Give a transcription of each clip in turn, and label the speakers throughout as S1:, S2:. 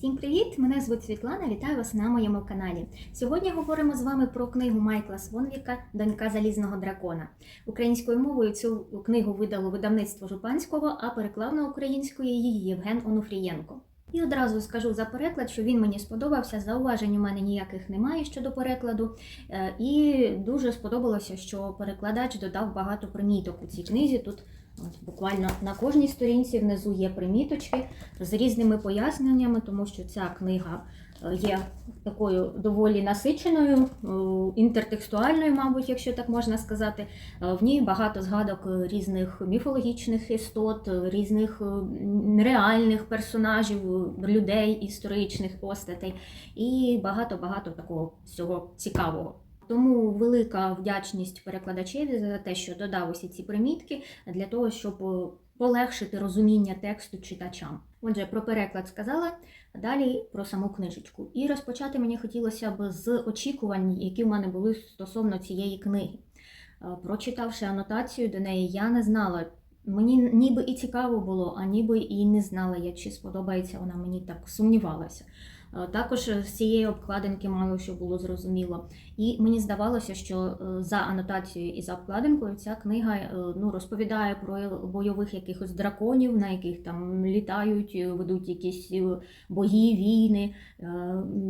S1: Всім привіт! Мене звуть Світлана. Вітаю вас на моєму каналі. Сьогодні говоримо з вами про книгу Майкла Свонвіка Донька залізного дракона. Українською мовою цю книгу видало видавництво Жупанського, а переклав на українською її Євген Онуфрієнко. І одразу скажу за переклад, що він мені сподобався. Зауважень у мене ніяких немає щодо перекладу. Е, І дуже сподобалося, що перекладач додав багато приміток у цій книзі. Тут от, буквально на кожній сторінці внизу є приміточки з різними поясненнями, тому що ця книга е, є такою доволі насиченою, е, інтертекстуальною, мабуть, якщо так можна сказати. Е, В ній багато згадок різних міфологічних істот, різних реальних персонажів, людей, історичних постатей і багато-багато такого всього цікавого. Тому велика вдячність перекладачеві за те, що додав усі ці примітки для того, щоб е, полегшити розуміння тексту читачам. Отже, про переклад сказала, далі про саму книжечку. І розпочати мені хотілося б з очікувань, які в мене були стосовно цієї книги. Е, Прочитавши анотацію до неї, я не знала. Мені ніби і цікаво було, а ніби і не знала, я чи сподобається вона мені так сумнівалася. Е, Також з цієї обкладинки мало що було зрозуміло. І мені здавалося, що е, за анотацією і за обкладинкою ця книга е, ну, розповідає про бойових якихось драконів, на яких там літають, ведуть якісь бої, війни.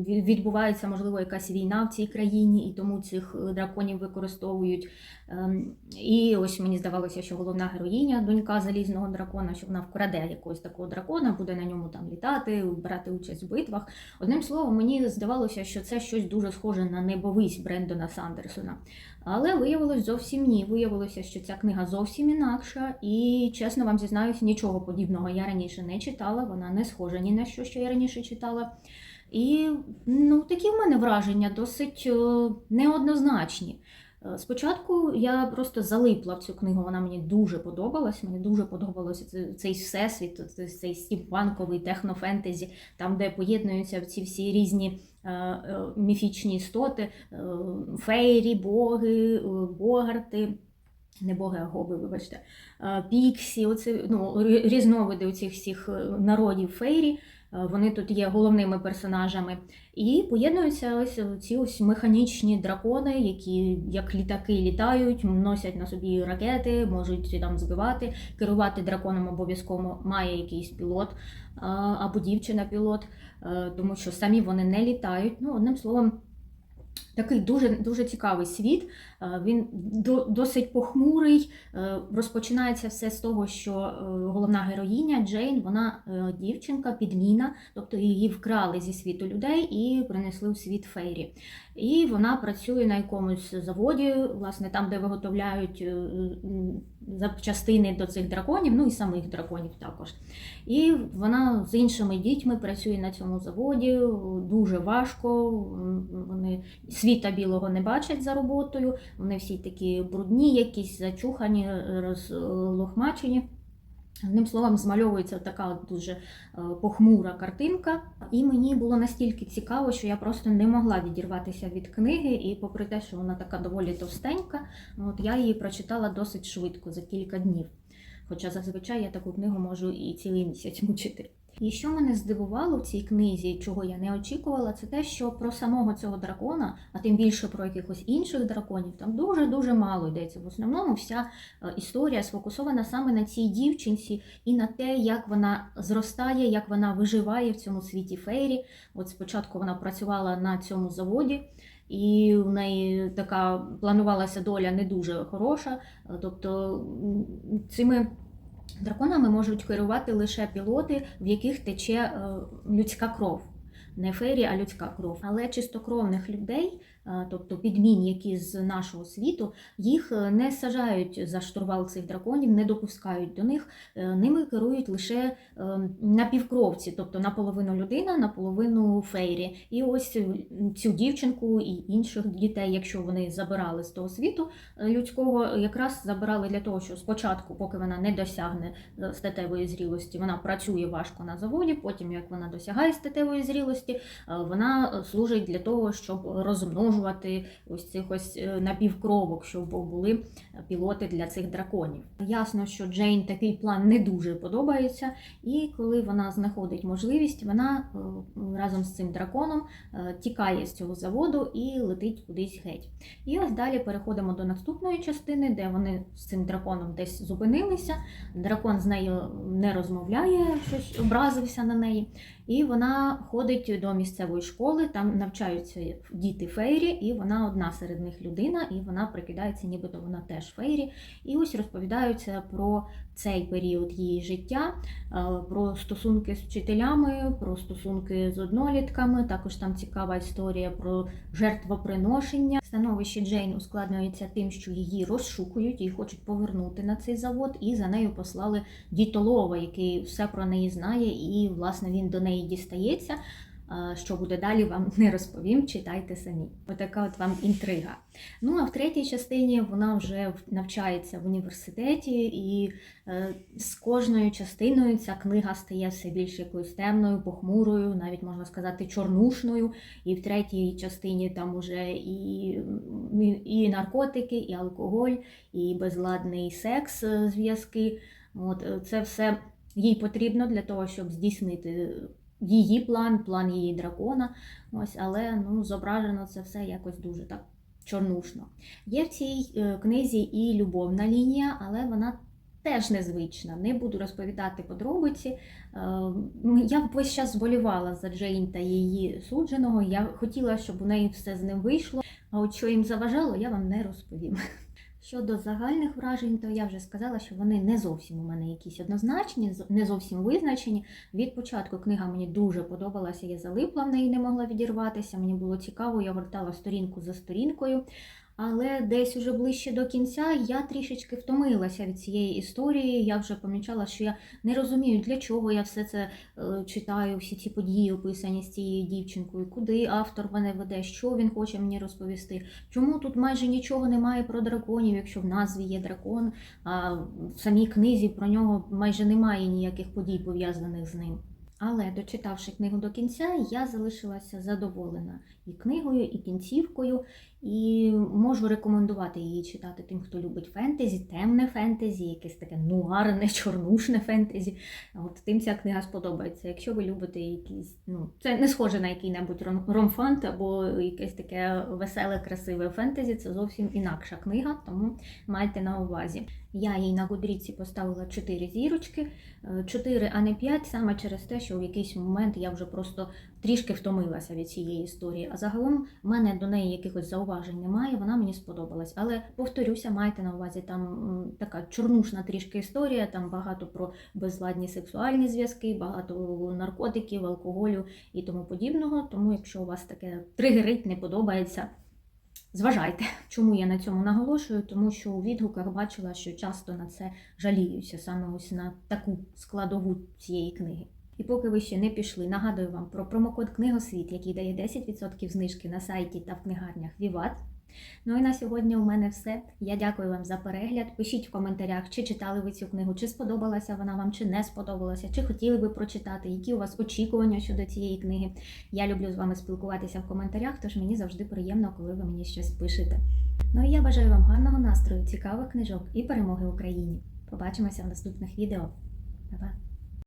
S1: Відбувається, можливо, якась війна в цій країні, і тому цих драконів використовують. Ем, І ось мені здавалося, що головна героїня, донька залізного дракона, що вона вкраде якогось такого дракона, буде на ньому там літати, брати участь в битвах. Одним словом, мені здавалося, що це щось дуже схоже на небовись Брендона Сандерсона. Але виявилось зовсім ні. Виявилося, що ця книга зовсім інакша, і чесно вам зізнаюсь, нічого подібного я раніше не читала. Вона не схожа ні на що, що я раніше читала. І ну, такі в мене враження досить е, неоднозначні. Е, Спочатку я просто залипла в цю книгу, вона мені дуже подобалась. Мені дуже подобалося цей- всесвіт, цей- стіпанковий технофентезі, там, де поєднуються ці всі різні е, е, міфічні істоти, фейрі, боги, богарти. Не боги, а гоби, вибачте, е, піксі, оце, ну, різновиди оцих всіх е, народів фейрі. Е, Вони тут є головними персонажами. І поєднуються ось ці ось механічні дракони, які як літаки літають, носять на собі ракети, можуть там збивати. Керувати драконом обов'язково має якийсь пілот або дівчина-пілот, тому що самі вони не літають. Ну, одним словом. Такий дуже дуже цікавий світ. Е, Він досить похмурий. Е, Розпочинається все з того, що е, головна героїня Джейн, вона дівчинка, підміна, тобто її вкрали зі світу людей і принесли в світ фейрі. І вона працює на якомусь заводі, власне, там, де виготовляють м, запчастини до цих драконів, ну і самих драконів також. І вона з іншими дітьми працює на цьому заводі дуже важко. Вони світа білого не бачать за роботою. Вони всі такі брудні, якісь зачухані, розлохмачені. Одним словом, змальовується така дуже е, похмура картинка, і мені було настільки цікаво, що я просто не могла відірватися від книги. І попри те, що вона така доволі товстенька, от я її прочитала досить швидко за кілька днів. Хоча зазвичай я таку книгу можу і цілий місяць мучити. І що мене здивувало в цій книзі, чого я не очікувала, це те, що про самого цього дракона, а тим більше про якихось інших драконів, там дуже-дуже мало йдеться. В основному вся е, історія сфокусована саме на цій дівчинці і на те, як вона зростає, як вона виживає в цьому світі фейрі. От спочатку вона працювала на цьому заводі. І в неї така планувалася доля не дуже хороша. Е, Тобто цими драконами можуть керувати лише пілоти, в яких тече е, людська кров. Не фейрі, а людська кров. Але чистокровних людей, тобто підмін, які з нашого світу, їх е, не саджають за штурвал цих драконів, не допускають до них. Е, Ними керують лише е, напівкровці, тобто наполовину людина, наполовину фейрі. І ось цю дівчинку і інших дітей, якщо вони забирали з того світу людського, якраз забирали для того, що спочатку, поки вона не досягне статевої зрілості, вона працює важко на заводі. Потім, як вона досягає статевої зрілості, вона служить для того, щоб розмножувати розмножувати ось цих ось е, напівкровок, щоб були пілоти для цих драконів. Ясно, що Джейн такий план не дуже подобається, і коли вона знаходить можливість, вона е, разом з цим драконом е, тікає з цього заводу і летить кудись геть. І ось далі переходимо до наступної частини, де вони з цим драконом десь зупинилися. Дракон з нею не розмовляє, щось образився на неї. І вона ходить до місцевої школи, там навчаються діти фейрі, і вона одна серед них людина, і вона прикидається, нібито вона теж фейрі. І ось розповідаються про цей період її життя, е, про стосунки з вчителями, про стосунки з однолітками. Також там цікава історія про жертвоприношення. Становище Джейн ускладнюється тим, що її розшукують, її хочуть повернути на цей завод, і за нею послали дітолова, який все про неї знає, і власне він до неї дістається. Е, Що буде далі, вам не розповім, читайте самі. Отака от вам інтрига. Ну а в третій частині вона вже навчається в університеті, і е, з кожною частиною ця книга стає все більш якоюсь темною, похмурою, навіть можна сказати, чорнушною. І в третій частині там уже і, і наркотики, і алкоголь, і безладний секс е, зв'язки. От це все їй потрібно для того, щоб здійснити її план, план її дракона. Ось, але ну, зображено це все якось дуже так чорнушно. Є в цій е, книзі і любовна лінія, але вона теж незвична. Не буду розповідати подробиці. Е, Я весь час зболівала за Джейн та її судженого. Я хотіла, щоб у неї все з ним вийшло. А от що їм заважало, я вам не розповім. Щодо загальних вражень, то я вже сказала, що вони не зовсім у мене якісь однозначні, не зовсім визначені. Від початку книга мені дуже подобалася, я залипла в неї, не могла відірватися. Мені було цікаво, я вертала сторінку за сторінкою. Але десь уже ближче до кінця я трішечки втомилася від цієї історії. Я вже помічала, що я не розумію, для чого я все це е, читаю, всі ці події описані з цією дівчинкою, куди автор мене веде, що він хоче мені розповісти. Чому тут майже нічого немає про драконів, якщо в назві є дракон, а в самій книзі про нього майже немає ніяких подій пов'язаних з ним. Але дочитавши книгу до кінця, я залишилася задоволена і книгою, і кінцівкою, і можу рекомендувати її читати тим, хто любить фентезі, темне фентезі, якесь таке нуарне, чорнушне фентезі. От тим ця книга сподобається. Якщо ви любите якісь, ну це не схоже на який-небудь ромфант або якесь таке веселе, красиве фентезі, це зовсім інакша книга, тому майте на увазі. Я їй на Гудріці поставила 4 зірочки, 4, а не 5, саме через те, що в якийсь момент я вже просто трішки втомилася від цієї історії. А загалом в мене до неї якихось зауважень немає, вона мені сподобалась. Але повторюся, майте на увазі там така чорнушна трішки історія, там багато про безладні сексуальні зв'язки, багато наркотиків, алкоголю і тому подібного. Тому, якщо у вас таке тригерить, не подобається. Зважайте, чому я на цьому наголошую, тому що у відгуках бачила, що часто на це жаліюся, саме ось на таку складову цієї книги. І поки ви ще не пішли, нагадую вам про промокод Книгосвіт, який дає 10% знижки на сайті та в книгарнях Віват. Ну і на сьогодні у мене все. Я дякую вам за перегляд. Пишіть в коментарях, чи читали ви цю книгу, чи сподобалася вона вам, чи не сподобалася, чи хотіли ви прочитати, які у вас очікування щодо цієї книги. Я люблю з вами спілкуватися в коментарях, тож мені завжди приємно, коли ви мені щось пишете. Ну і я бажаю вам гарного настрою, цікавих книжок і перемоги Україні. Побачимося в наступних відео. Па-па!